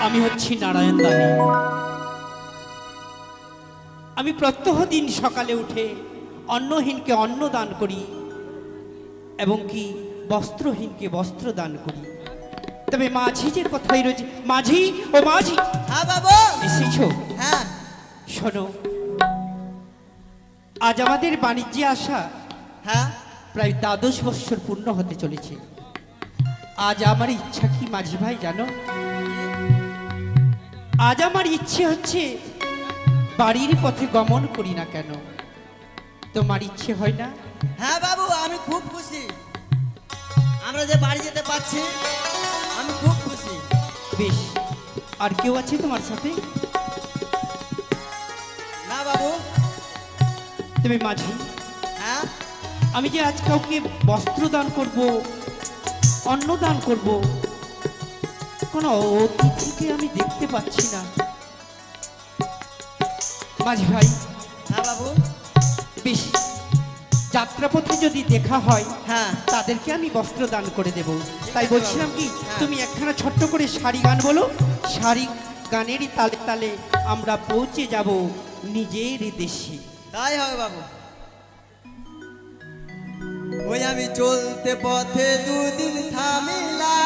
আমি হচ্ছি নারায়ণ দানি আমি প্রত্যহ দিন সকালে উঠে অন্নহীনকে অন্ন দান করি এবং কি বস্ত্রহীনকে বস্ত্র দান করি। তবে মাঝি যে কথাই রয়েছে মাঝি ও মাঝি হ্যাঁ বাবু। এসেছ? হ্যাঁ। শোনো আজ আমাদের বাণিজ্যে আসা হ্যাঁ। প্রায় দ্বাদশ বৎসর পূর্ণ হতে চলেছে। আজ আমার ইচ্ছা কি মাঝি ভাই জানো? আজ আমার ইচ্ছে হচ্ছে বাড়ির পথে গমন করি না কেন? তোমার ইচ্ছে হয় না? হ্যাঁ বাবু আমি খুব খুশি। আমরা যে বাড়ি যেতে পারছি আমি খুব খুশি। বেশ আর কেউ আছে তোমার সাথে? না বাবু। তুমি মাঝি। হ্যাঁ? আমি যে আজ কাউকে বস্ত্র দান করব অন্ন দান করব কোনো অতিথিকে আমি দেখতে পাচ্ছি না। মাঝি ভাই হ্যাঁ বাবু? বেশ যাত্রাপথে যদি দেখা হয় হ্যাঁ। তাদেরকে আমি বস্ত্র দান করে দেব। তাই বলছিলাম কি হ্যাঁ। তুমি একখানা ছোট্ট করে শাড়ি গান বলো। শাড়ি গানেরই তালে তালে আমরা পৌঁছে যাব নিজের দেশে। তাই হবে বাবু। ওই আমি চলতে পথে দুদিন থামিলা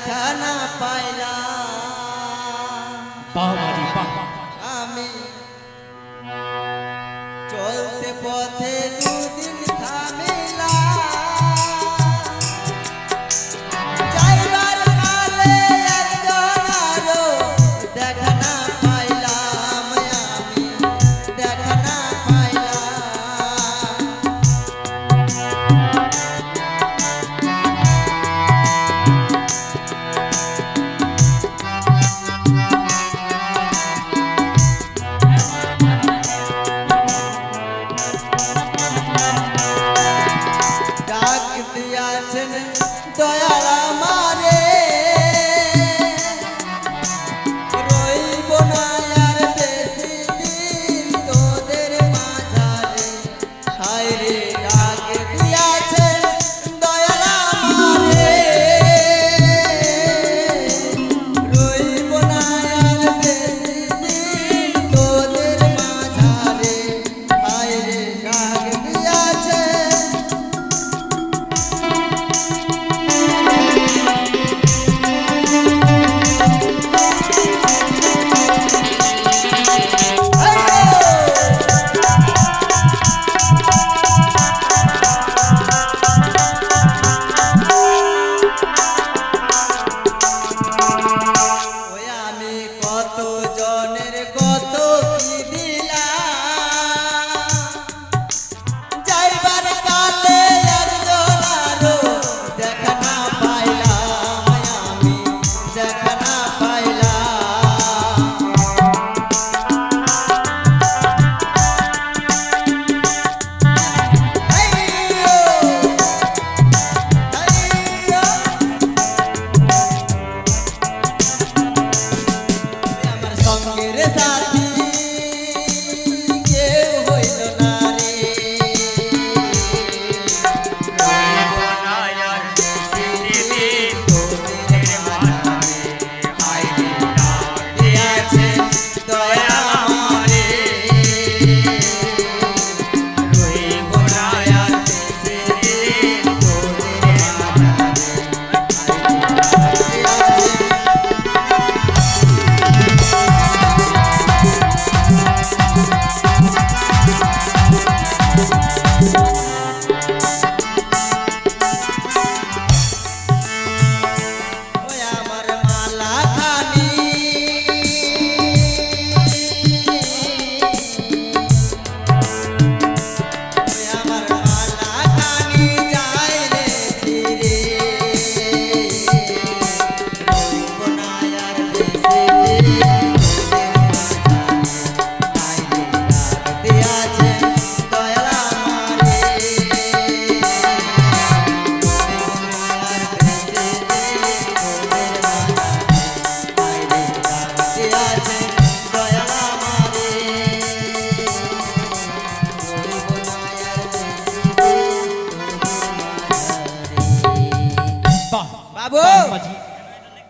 দেখা না Yes.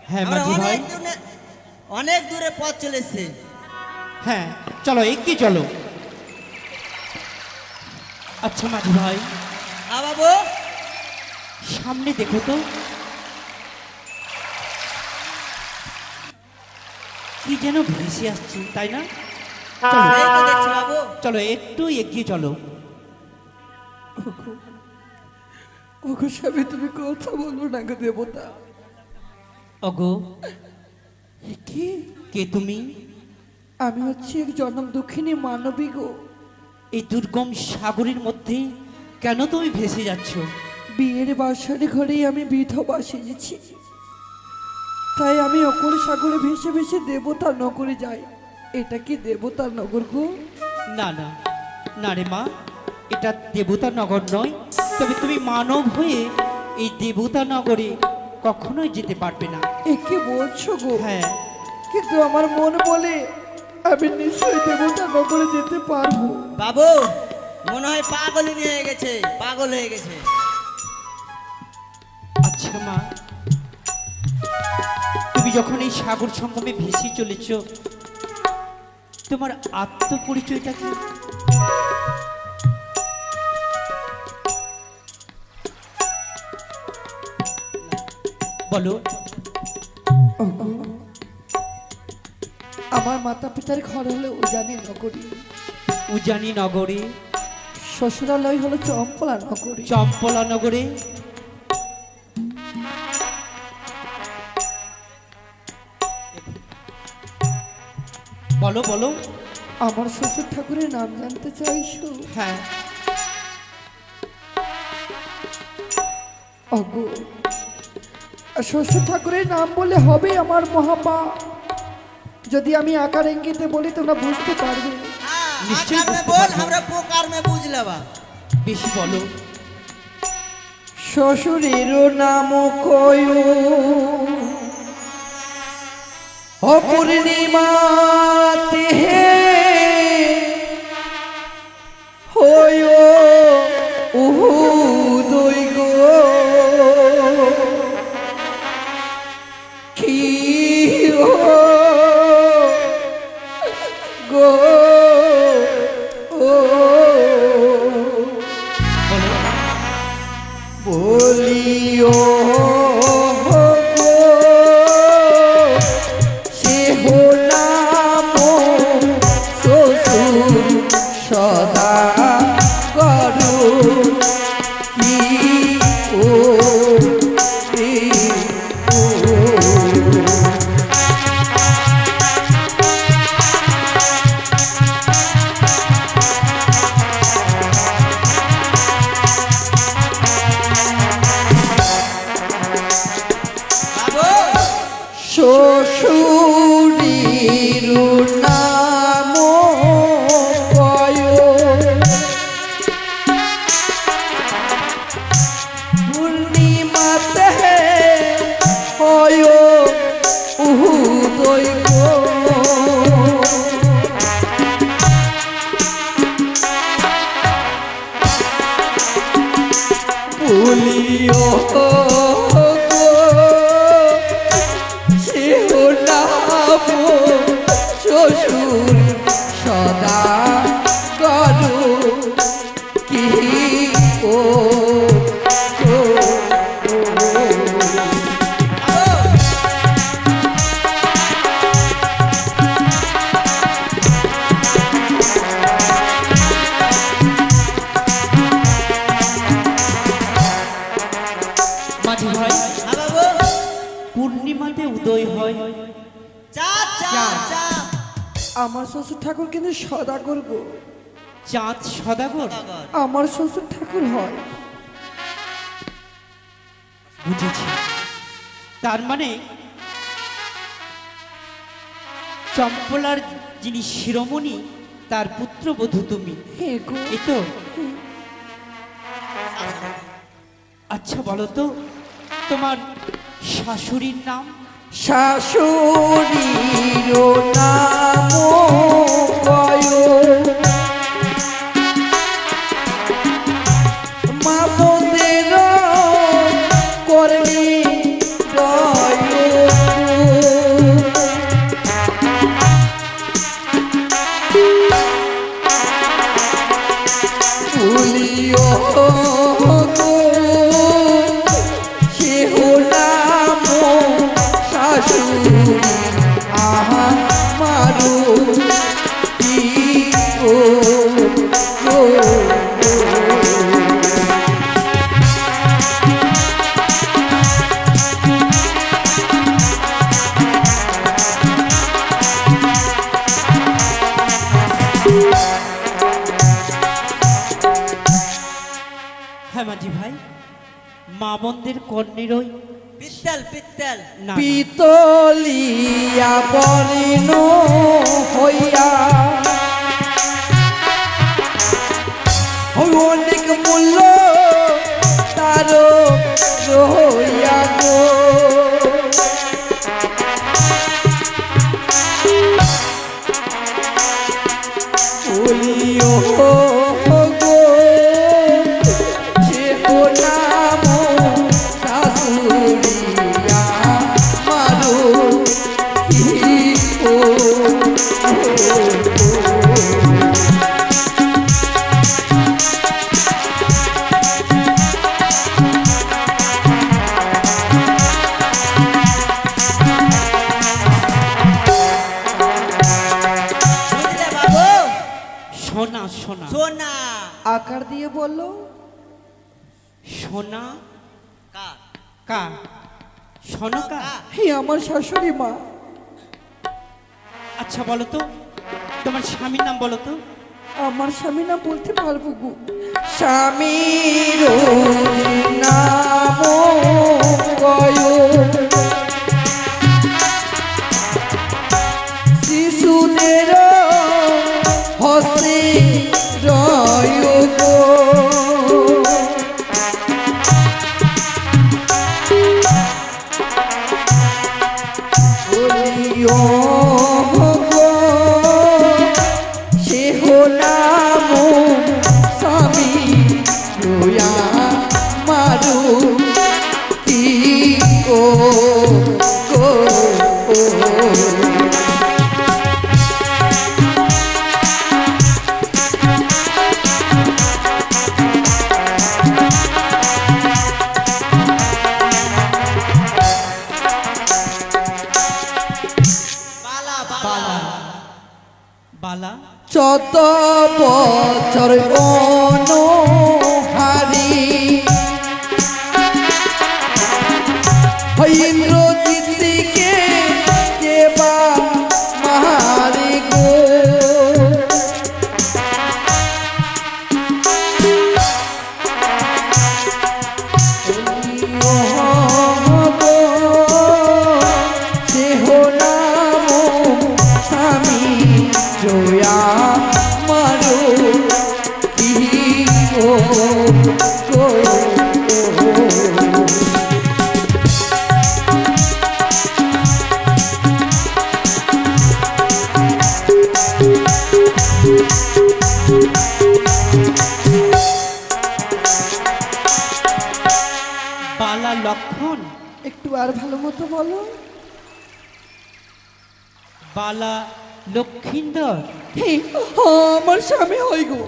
হ্যাঁ, মাঝি ভাই। অনেক দূরে পথ চলেছে। হ্যাঁ চলো এগিয়ে চলো। আচ্ছা মাঝি ভাই। বাবু। সামনে দেখো তো। কি যেন ভেসে আসছে তাই না? বাবু। চলো একটু এগিয়ে চলো। ওগো স্বামী তুমি কথা বলো না গো দেবতা। অগো কি? কে তুমি? আমি হচ্ছি এক জন্ম দুঃখিনী মানবী গো। এই দুর্গম সাগরের মধ্যে কেন তুমি ভেসে যাচ্ছ? বিয়ের বাসার ঘরেই আমি বিধবা সেজেছি। তাই আমি অকল সাগরে ভেসে ভেসে দেবতা নগরে যাই। এটা কি দেবতার নগর গো? না না। না রে মা এটা দেবতা নগর নয়। তবে তুমি মানব হয়ে এই দেবতা নগরে কখনোই যেতে পারবে না। এ কি বলছো গো? হ্যাঁ। কিন্তু আমার মন বলে আমি নিশ্চয়ই দেবতার নগরে যেতে পারব। বাবু মনে হয় পাগলই হয়ে গেছে পাগল হয়ে গেছে। আচ্ছা মা তুমি যখন এই সাগর সঙ্গমে ভেসে চলেছ তোমার আত্মপরিচয়টা কি? বলো। আমার মাতা পিতার ঘর হলো উজানি নগরী। উজানি নগরী। শ্বশুরালয় হলো চম্পলা নগরী। চম্পলা নগরী। বলো বলো। আমার শ্বশুর ঠাকুরের নাম জানতে চাইছো? হ্যাঁ। অগো। শ্বশুর ঠাকুরের নাম বলে হবে আমার মহাপা। যদি আমি আকার ইঙ্গিতে বলি তোমরা বুঝতে পারবে। নিশ্চয়ই বুঝতে বল আমরা প্রকার মে বুঝলে বা বেশি বলো। শ্বশুরের নাম কয়? অপূর্ণিমাতে পূর্ণিমাতে উদয় হয়। চাঁদ চাঁদ চাঁদ আমার শ্বশুর ঠাকুর কিন্তু সদা করব চাঁদ সদাগর। আমার শ্বশুর ঠাকুর হয়। বুঝেছি। তার মানে চম্পলার যিনি শিরোমণি তার পুত্রবধূ তুমি। হে গো। এই তো? আচ্ছা বলো তো তোমার শাশুড়ির নাম? শাশুড়ির নাম। পিতলিয়া পরিণ হইয়া। অনেক মূল্য আচ্ছা বলো তো, তোমার স্বামীর নাম বলো তো। আমার স্বামী নাম বলতে পারব গো। স্বামীর নাম গয় একটু আর ভালো মতো বলো। বালা লক্ষিন্দর। আমার স্বামী হই গো।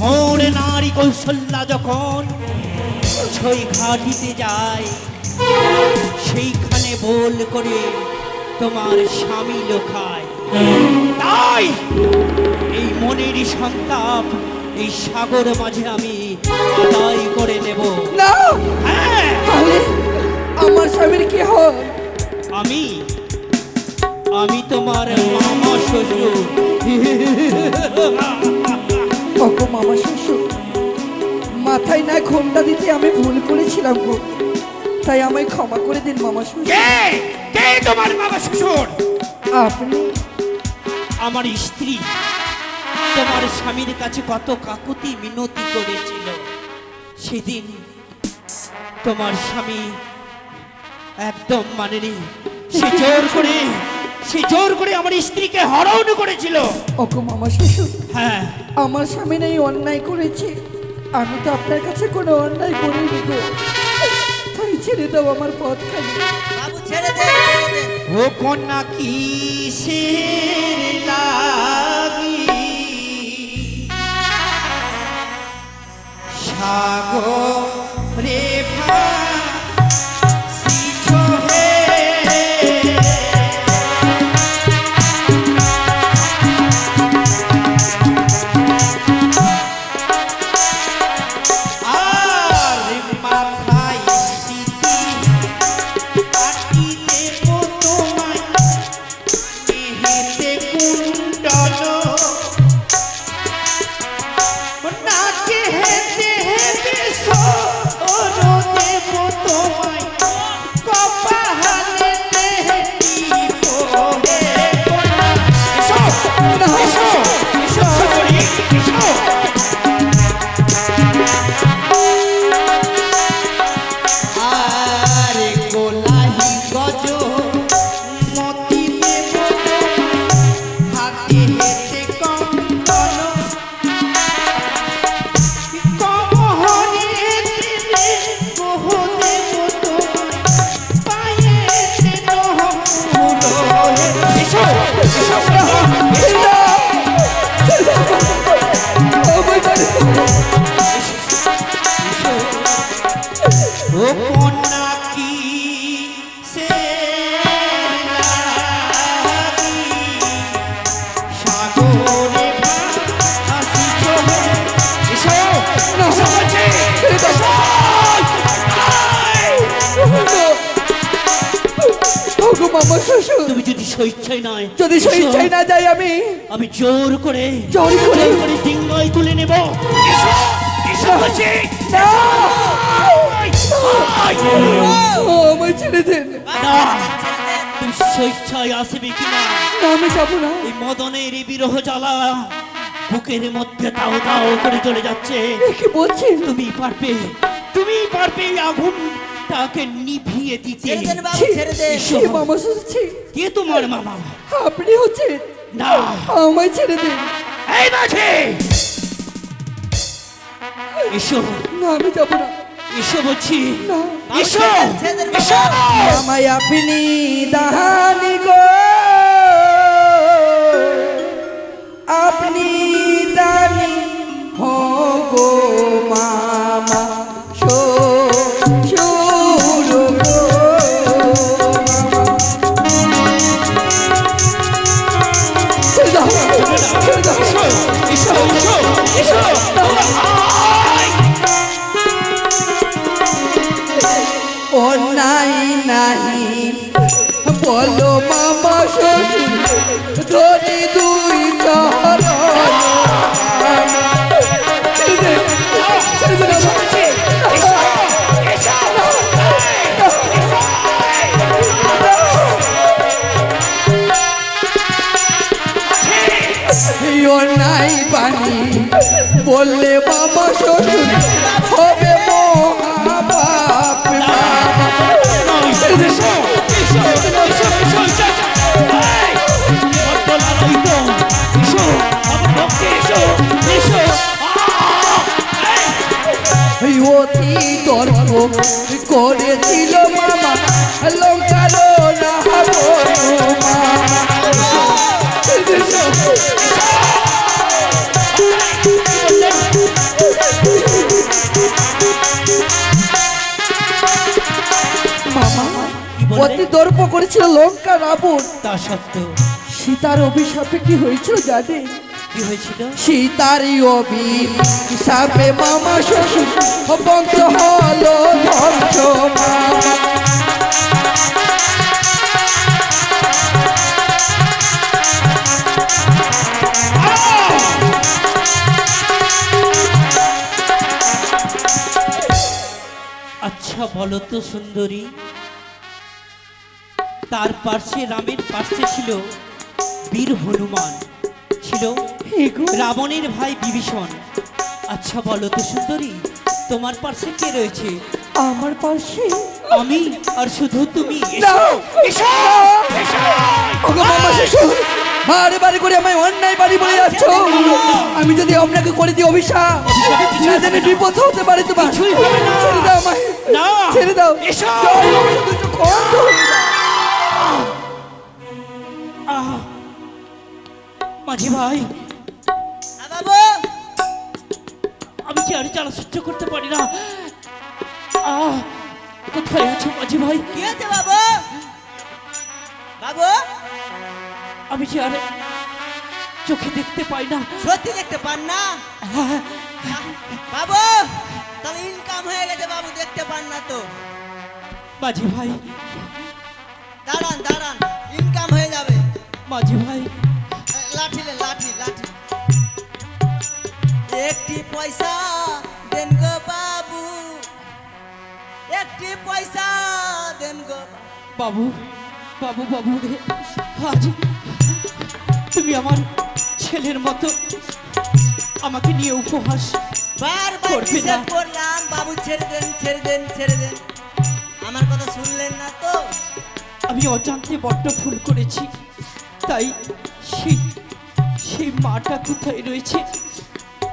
মোর নারী কৌশল্যা যখন ছই ঘাটিতে যায় সেইখানে বল করে তোমার স্বামী লোখায় তাই এই মনেরই সন্তাপ এই সাগর মাঝে আমি আদায় করে নেব। না! হ্যাঁ। তাহলে আমার স্বামীর কি হয় আমি আমি তোমার মামা শ্বশুর। ওগো মামা শ্বশুর মাথায় না ঘোমটা দিতে আমি ভুল করেছিলাম গো। তাই আমায় ক্ষমা করে দিন মামা শ্বশুর। কে? কে তোমার মামা শ্বশুর? আপনি? আমার স্ত্রী। তোমার স্বামীর কাছে কত কাকুতি মিনতি করেছিল। সেদিন তোমার স্বামী একদম মানেনি। সে জোর করে সে জোর করে আমার স্ত্রীকে হরণ করেছিল। ওগো মামা শ্বশুর হ্যাঁ। আমার স্বামী নেই অন্যায় করেছে। আমি তো আপনার কাছে কোনো অন্যায় করিনি গো। তাই ছেড়ে দাও আমার পথ খালি। বাবু ছেড়ে দে ও কন্যা কি সে সাগরে যদি নয়। যদি না যাই আমি আমি জোর করে জোর করে? জোর করে ডিঙ্গায় তুলে নেব। আমায় ছেড়ে দেন। তুমি স্বেচ্ছায় আসবে কিনা না? আমি যাব না। এই মদনের এই বিরহ জ্বালা বুকের মধ্যে তাও তাও করে চলে যাচ্ছে। কি তুমি পারবে তুমি পারবে এই আগুনটাকে নিভিয়ে দিতে। ছেড়ে দেন বাবু ছেড়ে দেন। এসো। মামা শ্বশুর কে তোমার মামা? আপনি হচ্ছেন না। আমায় ছেড়ে দেন। এই মাঝে! এসো। না আমি যাব না। এসো বলছি। এসো! ছেড়ে দেন, ছেড়ে দেন, এসো! আমায় আপনি দাহানি গো। আপনি দানি হো গো মামা করেছিল মামা। লঙ্কার অতি দর্প করেছিল লঙ্কা রাবণ তা সত্ত্বেও? সীতার অভিশাপে কি হয়েছিল জানেন? সীতারি অভিশাপে মামা শ্বশুর বংশ হলো ধ্বংস আচ্ছা বলো তো সুন্দরী তার পার্শ্বে রামের পার্শ্বে ছিল বীর হনুমান। ছিল রাবণের ভাই বিভীষণ আচ্ছা বলো তো সুন্দরী তোমার পার্শ্বে কে রয়েছে আমার পাশে আমি আর শুধু তুমি বারে বারে করে আমায় অন্যায় বাড়ি বলে যাচ্ছ আমি যদি আপনাকে করে দিই অভিশাপ জানি বিপদ হতে পারে তোমার কিছুই হবে না। ছেড়ে দাও আমায় না ছেড়ে দাও এসো। মাঝি ভাই। বাবু আমি কি আর জ্বালা সহ্য করতে পারি না? আহ কোথায় আছো মাঝি ভাই? কি হয়েছে বাবু? বাবু? আমি কি আর চোখে দেখতে পাই না? সত্যি দেখতে পান না? হ্যাঁ, বাবু তাহলে ইনকাম হয়ে গেছে বাবু দেখতে পান না তো। মাঝি ভাই। দাঁড়ান দাঁড়ান ইনকাম হয়ে যাবে। মাঝি ভাই লাঠি লাঠি লাঠি। একটি পয়সা দেন গো বাবু। একটি পয়সা দেন গো বাবু। বাবু বাবু রে আজ তুমি আমার ছেলের মতো আমাকে নিয়ে উপহাস বারবার হিসাব করলাম বাবু ছেড়ে দেন ছেড়ে দেন ছেড়ে দেন। আমার কথা শুনলেন না তো? আমি অজান্তে বড্ড ভুল করেছি তাই সেই সেই মাটা কোথায় রয়েছে?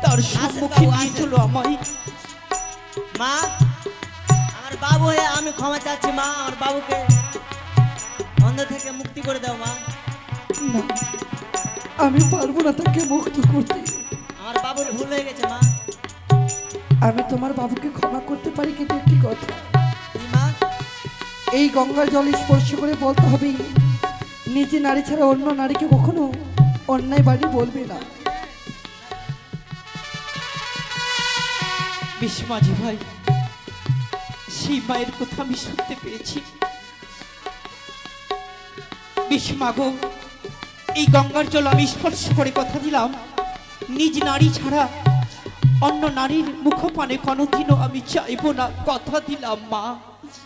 তার সম্মুখে চলো আমায়? মা আমার বাবু হয়ে আমি ক্ষমা চাচ্ছি মা আমার বাবুকে। অন্ধ থেকে মুক্তি করে দাও মা। না আমি পারব না তাকে মুক্ত করতে। আমার বাবুর ভুল হয়ে গেছে মা। আমি তোমার বাবুকে ক্ষমা করতে পারি কিন্তু একটি কথা। মা? এই গঙ্গার জল স্পর্শ করে বলতে হবে নিজে নারী ছাড়া অন্য নারীকে কখনো অন্যায় বাড়ি বলবে না। বেশ মাঝি ভাই সেই মায়ের কথা আমি শুনতে পেয়েছি। বেশ মাগো এই গঙ্গার জল আমি স্পর্শ করে কথা দিলাম। নিজ নারী ছাড়া অন্য নারীর মুখপানে কোনোদিনও আমি চাইব না কথা দিলাম মা।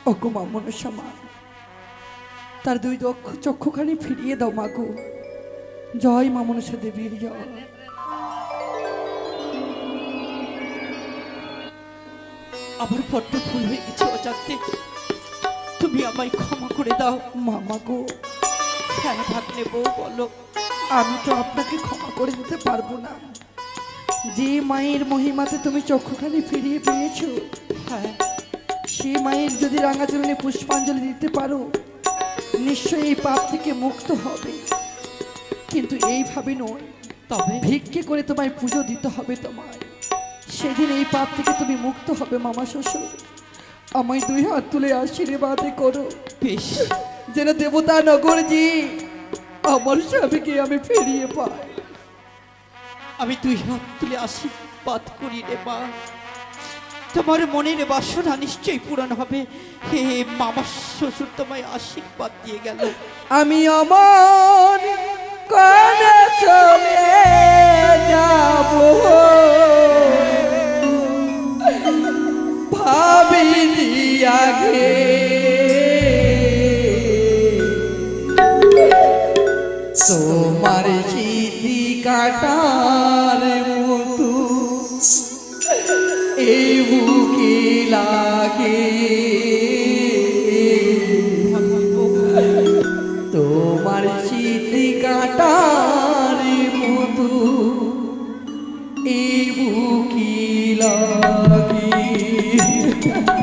ওগো মা মনসা মা তার দুই দক্ষ চক্ষুখানি ফিরিয়ে দাও মাগো। জয় মা মনসা দেবীর জয়। আমার বড্ড ভুল হয়ে গেছে অজান্তে। তুমি আমায় ক্ষমা করে দাও। মামা গো। হ্যাঁ ভাগ্নে বউ বলো। আমি তো আপনাকে ক্ষমা করে দিতে পারব না। যে মায়ের মহিমাতে তুমি চক্ষুখানি ফিরিয়ে পেয়েছ হ্যাঁ। সেই মায়ের যদি রাঙা রাঙাচরণে পুষ্পাঞ্জলি দিতে পারো নিশ্চয়ই এই পাপ থেকে মুক্ত হবে। কিন্তু এইভাবে নয়। তবে ভিক্ষে করে তোমায় পুজো দিতে হবে তোমায়। সেদিন এই পাপ থেকে তুমি মুক্ত হবে মামা শ্বশুর। আমায় দুই হাত তুলে আশীর্বাদ করো। বেশ। যেন দেবতা নগরজি আমার স্বামীকে আমি ফিরিয়ে পাই। আমি দুই হাত তুলে আশীর্বাদ করি রে মা। তোমার মনের বাসনা নিশ্চয়ই পূরণ হবে। হে মামা শ্বশুর তোমায় আশীর্বাদ দিয়ে গেল। আমি অমন করে চলে যাব? ভাবিনি আগে তোমার স্মৃতি কাটার মতো এই বুকে লাগে। লাগে।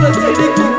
সে মমতা